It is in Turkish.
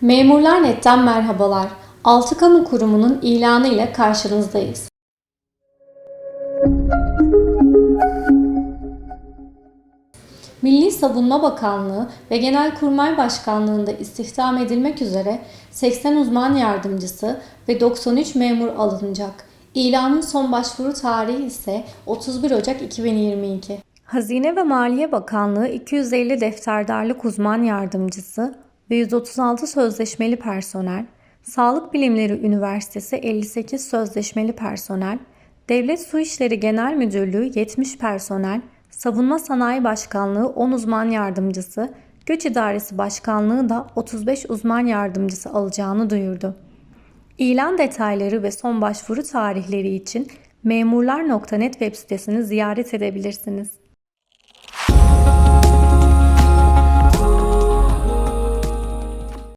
Memurlar Net'ten merhabalar. Altı Kamu Kurumu'nun ilanı ile karşınızdayız. Milli Savunma Bakanlığı ve Genelkurmay Başkanlığı'nda istihdam edilmek üzere 80 uzman yardımcısı ve 93 memur alınacak. İlanın son başvuru tarihi ise 31 Ocak 2022. Hazine ve Maliye Bakanlığı 250 defterdarlık uzman yardımcısı ve 136 sözleşmeli personel, Sağlık Bilimleri Üniversitesi 58 sözleşmeli personel, Devlet Su İşleri Genel Müdürlüğü 70 personel, Savunma Sanayi Başkanlığı 10 uzman yardımcısı, Göç İdaresi Başkanlığı da 35 uzman yardımcısı alacağını duyurdu. İlan detayları ve son başvuru tarihleri için memurlar.net web sitesini ziyaret edebilirsiniz.